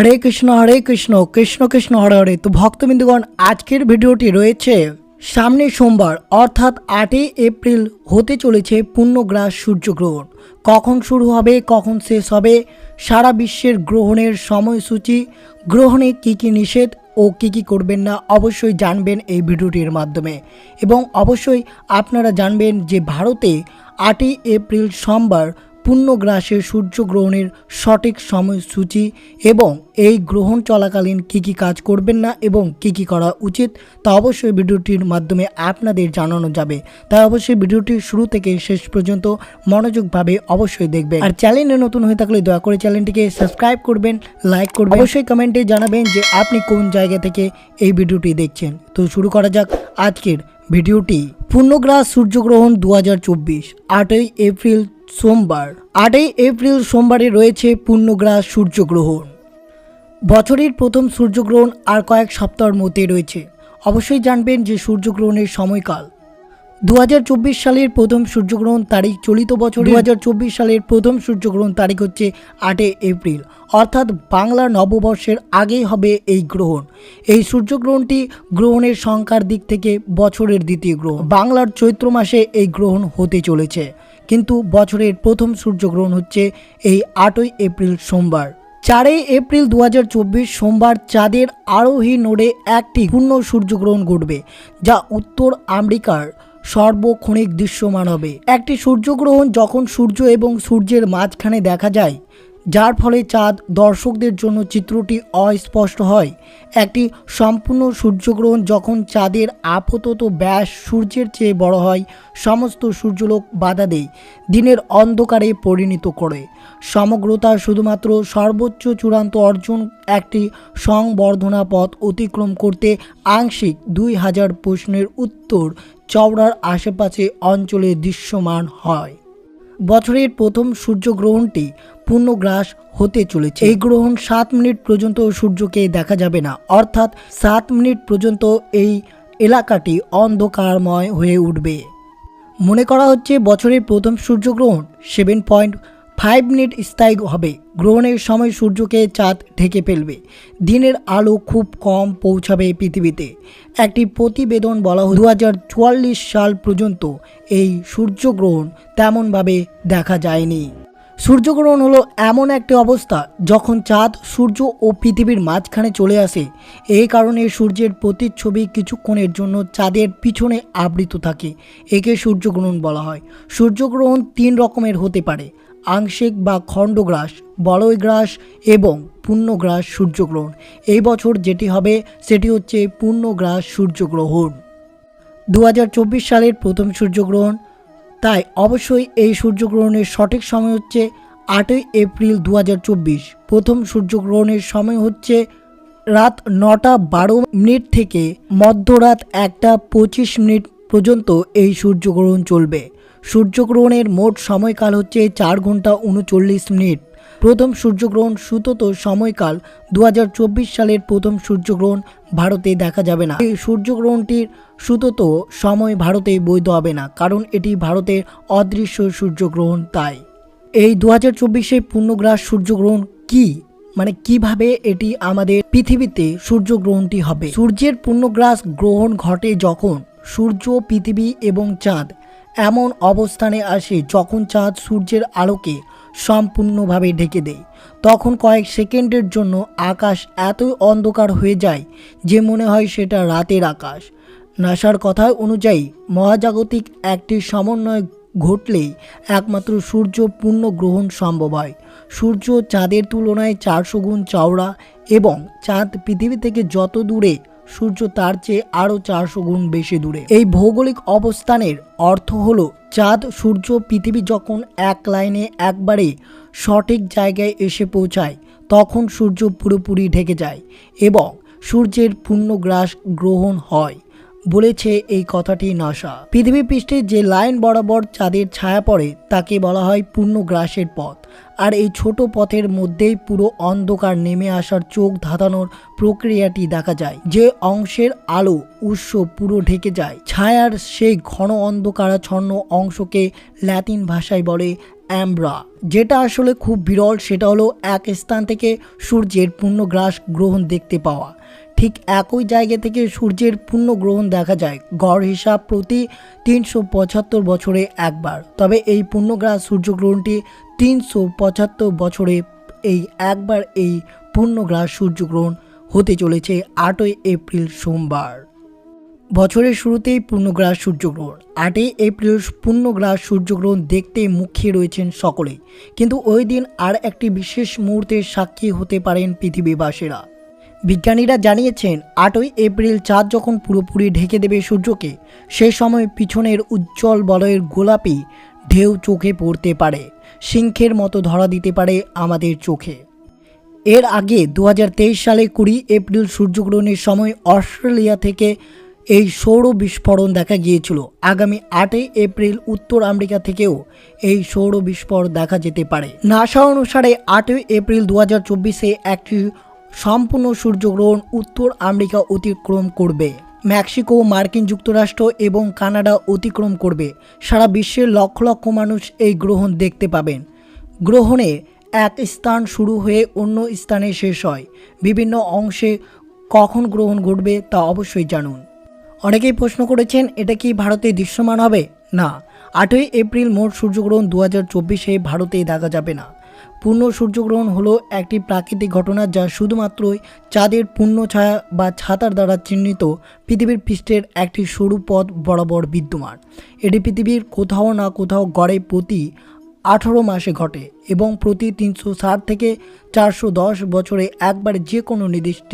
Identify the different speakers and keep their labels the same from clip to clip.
Speaker 1: হরে কৃষ্ণ হরে কৃষ্ণ কৃষ্ণ কৃষ্ণ, হরে হরে। তো ভক্তবিন্দুগণ, আজকের ভিডিওটি রয়েছে সামনে সোমবার, অর্থাৎ আটই এপ্রিল হতে চলেছে পূর্ণগ্রাস সূর্যগ্রহণ। কখন শুরু হবে, কখন শেষ হবে, সারা বিশ্বের গ্রহণের সময়সূচি, গ্রহণে কী কী নিষেধ ও কী কী করবেন না, অবশ্যই জানবেন এই ভিডিওটির মাধ্যমে। এবং অবশ্যই আপনারা জানবেন যে ভারতে আটই এপ্রিল সোমবার পূর্ণগ্রাসের সূর্যগ্রহণের সঠিক সময়সূচি এবং এই গ্রহণ চলাকালীন কী কী কাজ করবেন না এবং কী কী করা উচিত তা অবশ্যই ভিডিওটির মাধ্যমে আপনাদের জানানো যাবে। তাই অবশ্যই ভিডিওটি শুরু থেকে শেষ পর্যন্ত মনোযোগভাবে অবশ্যই দেখবেন। আর চ্যানেলে নতুন হয়ে থাকলে দয়া করে চ্যানেলটিকে সাবস্ক্রাইব করবেন, লাইক করবেন। অবশ্যই কমেন্টে জানাবেন যে আপনি কোন জায়গা থেকে এই ভিডিওটি দেখছেন। তো শুরু করা যাক আজকের ভিডিওটি। পূর্ণগ্রাস সূর্যগ্রহণ দু হাজার চব্বিশ, আটই এপ্রিল সোমবার, আটই এপ্রিল সোমবারে রয়েছে পূর্ণগ্রাস সূর্যগ্রহণ। বছরের প্রথম সূর্যগ্রহণ আর কয়েক সপ্তাহের মধ্যে রয়েছে। অবশ্যই জানবেন যে সূর্যগ্রহণের সময়কাল। দু হাজার চব্বিশ সালের প্রথম সূর্যগ্রহণ তারিখ চলিত বছর দু হাজার চব্বিশ সালের প্রথম সূর্যগ্রহণ তারিখ হচ্ছে আটই এপ্রিল। অর্থাৎ বাংলা নববর্ষের আগেই হবে এই গ্রহণ। এই সূর্যগ্রহণটি গ্রহণের সংখ্যার দিক থেকে বছরের দ্বিতীয় গ্রহণ। বাংলার চৈত্র মাসে এই গ্রহণ হতে চলেছে। কিন্তু বছরের প্রথম সূর্যগ্রহণ হচ্ছে এই আটই এপ্রিল সোমবার। চারই এপ্রিল দু হাজার চব্বিশ সোমবার চাঁদের আরোহী নোডে একটি পূর্ণ সূর্যগ্রহণ ঘটবে, যা উত্তর আমেরিকার সর্বক্ষণিক দৃশ্যমান হবে। একটি সূর্যগ্রহণ যখন সূর্য এবং সূর্যের মাঝখানে দেখা যায় যার ফলে চাঁদ দর্শকদের জন্য চিত্রটি অস্পষ্ট হয়। একটি সম্পূর্ণ সূর্যগ্রহণ যখন চাঁদের আপাতত ব্যাস সূর্যের চেয়ে বড় হয়, সমস্ত সূর্যলোক বাধা দেয়, দিনের অন্ধকারে পরিণত করে। সমগ্রতা শুধুমাত্র সর্বোচ্চ চূড়ান্ত অর্জন একটি সংবর্ধনা পথ অতিক্রম করতে আংশিক দুই হাজার প্রশ্নের উত্তর চওড়ার আশেপাশে অঞ্চলে দৃশ্যমান হয়। বছরের প্রথম সূর্যগ্রহণটি পূর্ণগ্রাস হতে চলেছে। এই গ্রহণ সাত মিনিট পর্যন্ত সূর্যকে দেখা যাবে না। অর্থাৎ সাত মিনিট পর্যন্ত এই এলাকাটি অন্ধকারময় হয়ে উঠবে। মনে করা হচ্ছে বছরের প্রথম সূর্যগ্রহণ সেভেন পয়েন্ট ফাইভ মিনিট স্থায়ী হবে। গ্রহণের সময় সূর্যকে চাঁদ ঢেকে ফেলবে। দিনের আলো খুব কম পৌঁছাবে পৃথিবীতে। একটি প্রতিবেদন বলা দু হাজার চুয়াল্লিশ সাল পর্যন্ত এই সূর্যগ্রহণ তেমনভাবে দেখা যায়নি। সূর্যগ্রহণ হলো এমন একটি অবস্থা যখন চাঁদ, সূর্য ও পৃথিবীর মাঝখানে চলে আসে। এই কারণে সূর্যের প্রতিচ্ছবি কিছুক্ষণের জন্য চাঁদের পিছনে আবৃত থাকে, একে সূর্যগ্রহণ বলা হয়। সূর্যগ্রহণ তিন রকমের হতে পারে, আংশিক বা খণ্ডগ্রাস বলয়গ্রাস এবং পূর্ণগ্রাস সূর্যগ্রহণ। এই বছর যেটি হবে, সেটি হচ্ছে পূর্ণগ্রাস সূর্যগ্রহণ। দু হাজার চব্বিশ সালের প্রথম সূর্যগ্রহণ তাই অবশ্যই এই সূর্যগ্রহণের সঠিক সময় হচ্ছে আটই এপ্রিল দু হাজার চব্বিশ। প্রথম সূর্যগ্রহণের সময় হচ্ছে রাত নটা বারো মিনিট থেকে মধ্যরাত একটা পঁচিশ মিনিট পর্যন্ত এই সূর্যগ্রহণ চলবে। সূর্যগ্রহণের মোট সময়কাল হচ্ছে চার ঘণ্টা উনচল্লিশ মিনিট। প্রথম সূর্যগ্রহণ সুতত সময়কাল দুহাজার চব্বিশ সালের প্রথম সূর্যগ্রহণ ভারতে দেখা যাবে না। এই সূর্যগ্রহণটির সুতত সময় ভারতে বৈধ হবে না, কারণ এটি ভারতের অদৃশ্য সূর্যগ্রহণ তাই। এই দু হাজার চব্বিশে পূর্ণগ্রাস সূর্যগ্রহণ কি? মানে কীভাবে এটি আমাদের পৃথিবীতে সূর্যগ্রহণটি হবে? সূর্যের পূর্ণগ্রাস গ্রহণ ঘটে যখন সূর্য পৃথিবী এবং চাঁদ এমন অবস্থানে আসে যখন চাঁদ সূর্যের আলোকে সম্পূর্ণভাবে ঢেকে দেয়। তখন কয়েক সেকেন্ডের জন্য আকাশ এতই অন্ধকার হয়ে যায় যে মনে হয় সেটা রাতের আকাশ। নাসার কথা অনুযায়ী মহাজাগতিক একটি সমন্বয় ঘটলেই একমাত্র সূর্য পূর্ণ গ্রহণ সম্ভব হয়। সূর্য চাঁদের তুলনায় চারশো গুণ চওড়া এবং চাঁদ পৃথিবী থেকে যত দূরে সূর্য তার চেয়ে আরও চারশো গুণ বেশি দূরে। এই ভৌগোলিক অবস্থানের অর্থ হলো চাঁদ, সূর্য, পৃথিবী যখন এক লাইনে একবারে সঠিক জায়গায় এসে পৌঁছায়, তখন সূর্য পুরোপুরি ঢেকে যায় এবং সূর্যের পূর্ণগ্রাস গ্রহণ হয়। বলেছে এই কথাটি নাসা। পৃথিবী পৃষ্ঠে যে লাইন বরাবর চাঁদের ছায়া পড়ে, তাকে বলা হয় পূর্ণগ্রাসের পথ। আর এই ছোট পথের মধ্যেই পুরো অন্ধকার নেমে আসার চোখ ধাঁধানোর প্রক্রিয়াটি দেখা যায়। যে অংশের আলো উৎস পুরো ঢেকে যায়। ছায়ার সেই ঘন অন্ধকারাচ্ছন্ন অংশকে ল্যাটিন ভাষায় বলে অ্যাম্ব্রা। যেটা আসলে খুব বিরল, সেটা হলো এক স্থান থেকে সূর্যের পূর্ণগ্রাস গ্রহণ দেখতে পাওয়া। ঠিক একই জায়গা থেকে সূর্যের পূর্ণ গ্রহণ দেখা যায়। গড় হিসাব প্রতি তিনশো পঁচাত্তর বছরে একবার। তবে এই পূর্ণগ্রাস সূর্যগ্রহণটি তিনশো পঁচাত্তর বছরে এই একবার এই পূর্ণগ্রাস সূর্যগ্রহণ হতে চলেছে আটই এপ্রিল সোমবার। বছরের শুরুতেই পূর্ণগ্রাস সূর্যগ্রহণ। আটই এপ্রিল পূর্ণগ্রাস সূর্যগ্রহণ দেখতে মুখিয়ে রয়েছেন সকলেই কিন্তু ওই দিন আর একটি বিশেষ মুহূর্তের সাক্ষী হতে পারেন পৃথিবীবাসীরা। বিজ্ঞানীরা জানিয়েছেন, আটই এপ্রিল চাঁদ যখন পুরোপুরি ঢেকে দেবে সূর্যকে, সে সময় পিছনের উজ্জ্বল বলয়ের গোলাপি ঢেউ চোখে পড়তে পারে, সিংহের মতো ধরা দিতে পারে আমাদের চোখে। এর আগে দু হাজার তেইশ সালে কুড়ি এপ্রিল সূর্যগ্রহণের সময় অস্ট্রেলিয়া থেকে এই সৌর বিস্ফোরণ দেখা গিয়েছিল। আগামী আটই এপ্রিল উত্তর আমেরিকা থেকেও এই সৌর বিস্ফোরণ দেখা যেতে পারে। নাসা অনুসারে আটই এপ্রিল দু হাজার একটি সম্পূর্ণ সূর্যগ্রহণ উত্তর আমেরিকা অতিক্রম করবে। মেক্সিকো, মার্কিন যুক্তরাষ্ট্র এবং কানাডা অতিক্রম করবে। সারা বিশ্বের লক্ষ লক্ষ মানুষ এই গ্রহণ দেখতে পাবেন। গ্রহণে এক স্থান শুরু হয়ে অন্য স্থানে শেষ হয়। বিভিন্ন অংশে কখন গ্রহণ ঘটবে তা অবশ্যই জানুন। অনেকেই প্রশ্ন করেছেন, এটা কি ভারতে দৃশ্যমান হবে? না। আটই এপ্রিল মোট সূর্যগ্রহণ দু হাজার চব্বিশে ভারতে দেখা যাবে না। পূর্ণ সূর্যগ্রহণ হলো একটি প্রাকৃতিক ঘটনা যা শুধুমাত্রই চাঁদের পূর্ণ ছায়া বা ছাতার দ্বারা চিহ্নিত পৃথিবীর পৃষ্ঠের একটি সরু পথ বরাবর বিদ্যমান। এটি পৃথিবীর কোথাও না কোথাও গড়ে প্রতি আঠারো মাসে ঘটে এবং প্রতি তিনশো ষাট থেকে চারশো দশ বছরে একবার যে কোনো নির্দিষ্ট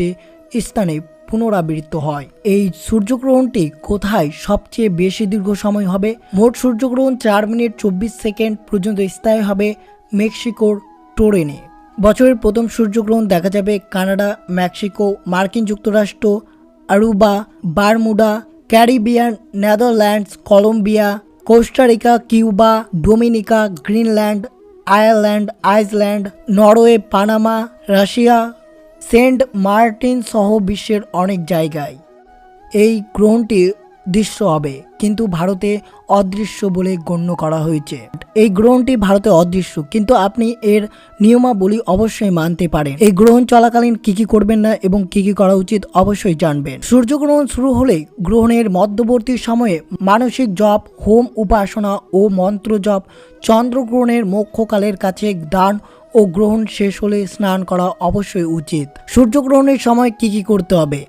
Speaker 1: স্থানে পুনরাবৃত্ত হয়। এই সূর্যগ্রহণটি কোথায় সবচেয়ে বেশি দীর্ঘ সময় হবে? মোট সূর্যগ্রহণ চার মিনিট চব্বিশ সেকেন্ড পর্যন্ত স্থায়ী হবে মেক্সিকোর টোরেনে বছরের প্রথম সূর্যগ্রহণ দেখা যাবে কানাডা, মেক্সিকো, মার্কিন যুক্তরাষ্ট্র, Aruba, Bermuda, Caribbean, Netherlands, Colombia, Costa Rica, Cuba, Dominica, Greenland, Ireland, Iceland, Norway, Panama, Russia, Saint Martin সহ বিশ্বের অনেক জায়গায়। এই গ্রহণটি দৃশ্য হবে, কিন্তু ভারতে অদৃশ্য বলে গণ্য করা হয়েছে। এই গ্রহণটি ভারতে অদৃশ্য, কিন্তু আপনি এর নিয়মাবলী অবশ্যই মানতে পারেন। এই গ্রহণ চলাকালীন কি কি করবেন না এবং কি কি করা উচিত অবশ্যই জানবেন। সূর্যগ্রহণ শুরু হলে গ্রহণের মধ্যবর্তী সময়ে মানসিক জপ, হোম উপাসনা ও মন্ত্র জপ, চন্দ্রগ্রহণের মোক্ষকালের কাছে দান ও গ্রহণ শেষ হলে স্নান করা অবশ্যই উচিত। সূর্যগ্রহণের সময় কি কি করতে হবে?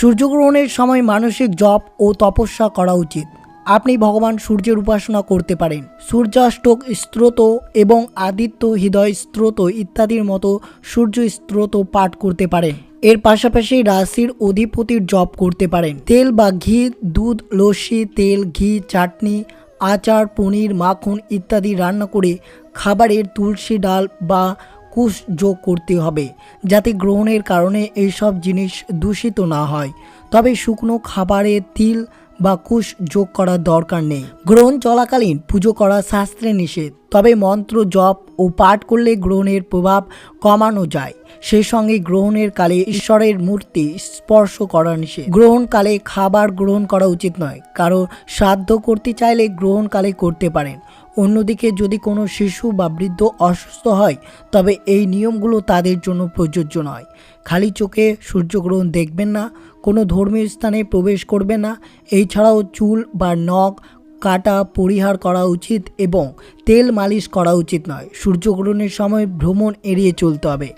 Speaker 1: সূর্যগ্রহণের সময় মানসিক জপ ও তপস্যা করা উচিত। আপনি ভগবান সূর্যের উপাসনা করতে পারেন। সূর্যাষ্টক স্ত্রোত এবং আদিত্য হৃদয় স্ত্রোত ইত্যাদির মতো সূর্য স্ত্রোত পাঠ করতে পারেন। এর পাশাপাশি রাশির অধিপতির জপ করতে পারেন। তেল বা ঘি, দুধ, লস্যি, তেল, ঘি, চাটনি, আচার, পনির, মাখন ইত্যাদি রান্না করে খাবারের তুলসী ডাল বা কুশ যোগ করতে হবে, যাতে গ্রহণের কারণে এইসব জিনিস দূষিত না হয়। তবে শুকনো খাবারে তিল বা কুশ যোগ করার দরকার নেই। গ্রহণ চলাকালীন পুজো করা শাস্ত্রে নিষেধ, তবে মন্ত্র, জপ ও পাঠ করলে গ্রহণের প্রভাব কমানো যায়। সেই সঙ্গে গ্রহণের কালে ঈশ্বরের মূর্তি স্পর্শ করা নিষেধ। গ্রহণকালে খাবার গ্রহণ করা উচিত নয়, কারও সাধ্য করতে চাইলে গ্রহণকালে করতে পারেন। অন্যদিকে যদি কোনো শিশু বা বৃদ্ধ অসুস্থ হয়, তবে এই নিয়মগুলো তাদের জন্য প্রযোজ্য নয়। খালি চোখে সূর্যগ্রহণ দেখবেন না, কোনো ধর্মীয় স্থানে প্রবেশ করবেন না। এছাড়াও চুল বা নখ কাটা পরিহার করা উচিত এবং তেল মালিশ করা উচিত নয়। সূর্যগ্রহণের সময় ভ্রমণ এড়িয়ে চলতে হবে।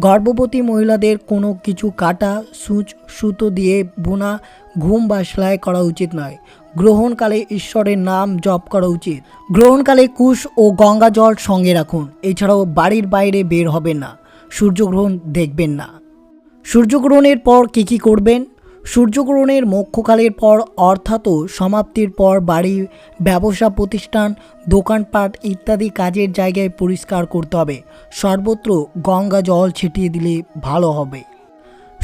Speaker 1: গর্ভবতী মহিলাদের কোনো কিছু কাটা, সূচ, সুতো দিয়ে বোনা, ঘুম বা সেলাই করা উচিত নয়। গ্রহণকালে ঈশ্বরের নাম জপ করা উচিত। গ্রহণকালে কুশ ও গঙ্গা জল সঙ্গে রাখুন। এছাড়াও বাড়ির বাইরে বের হবেন না। সূর্যগ্রহণ দেখবেন না। সূর্যগ্রহণের পর কী কী করবেন? সূর্যগ্রহণের মোক্ষকালের পর অর্থাৎ সমাপ্তির পর বাড়ি, ব্যবসা প্রতিষ্ঠান, দোকানপাট ইত্যাদি কাজের জায়গায় পরিষ্কার করতে হবে। সর্বত্র গঙ্গা জল ছিটিয়ে দিলে ভালো হবে।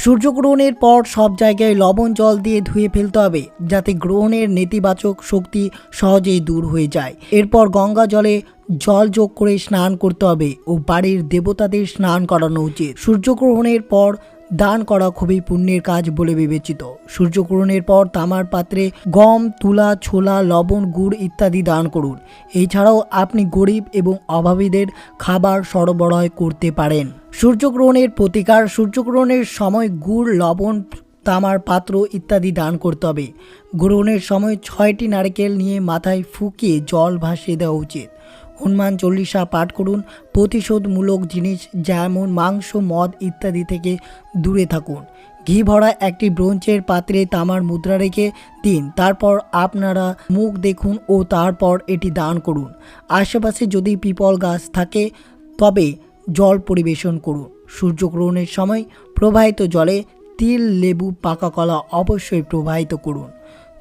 Speaker 1: সূর্যগ্রহণের পর সব জায়গায় লবণ জল দিয়ে ধুয়ে ফেলতে হবে, যাতে গ্রহণের নেতিবাচক শক্তি সহজেই দূর হয়ে যায়। এরপর গঙ্গা জলে জল যোগ করে স্নান করতে হবে ও বাড়ির দেবতাদের স্নান করানো উচিত। সূর্যগ্রহণের পর দান করা খুবই পুণ্যের কাজ বলে বিবেচিত। সূর্যগ্রহণের পর তামার পাত্রে গম, তুলা, ছোলা, লবণ, গুড় ইত্যাদি দান করুন। এছাড়াও আপনি গরিব এবং অভাবীদের খাবার সরবরাহ করতে পারেন। সূর্যগ্রহণের প্রতিকার, সূর্যগ্রহণের সময় গুড়, লবণ, তামার পাত্র ইত্যাদি দান করতে হবে। গ্রহণের সময় ছয়টি নারকেল নিয়ে মাথায় ফুকিয়ে জল ভাসিয়ে দেওয়া উচিত। হনুমান চল্লিশা পাঠ করুন, প্রতিশোধমূলক জিনিস যেমন মাংস, মদ ইত্যাদি থেকে দূরে থাকুন। ঘি ভরা একটি ব্রোঞ্চের পাত্রে তামার মুদ্রা রেখে দিন, তারপর আপনারা মুখ দেখুন ও তারপর এটি দান করুন। আশেপাশে যদি পিপল গাছ থাকে, তবে জল পরিবেশন করুন। সূর্যগ্রহণের সময় প্রবাহিত জলে তিল, লেবু, পাকা কলা অবশ্যই প্রবাহিত করুন।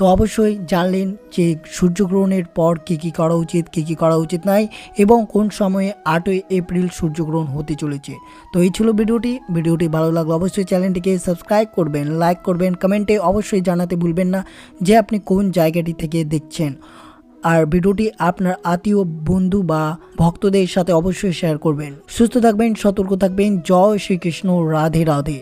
Speaker 1: তো অবশ্যই জানলেন যে সূর্যগ্রহণের পর কী কী করা উচিত, কী কী করা উচিত নাই এবং কোন সময়ে আটই এপ্রিল সূর্যগ্রহণ হতে চলেছে। তো এই ছিল ভিডিওটি। ভিডিওটি ভালো লাগলে অবশ্যই চ্যানেলটিকে সাবস্ক্রাইব করবেন, লাইক করবেন, কমেন্টে অবশ্যই জানাতে ভুলবেন না যে আপনি কোন জায়গাটি থেকে দেখছেন। আর ভিডিওটি আপনার আত্মীয়, বন্ধু বা ভক্তদের সাথে অবশ্যই শেয়ার করবেন। সুস্থ থাকবেন, সতর্ক থাকবেন। জয় শ্রীকৃষ্ণ, রাধে রাধে।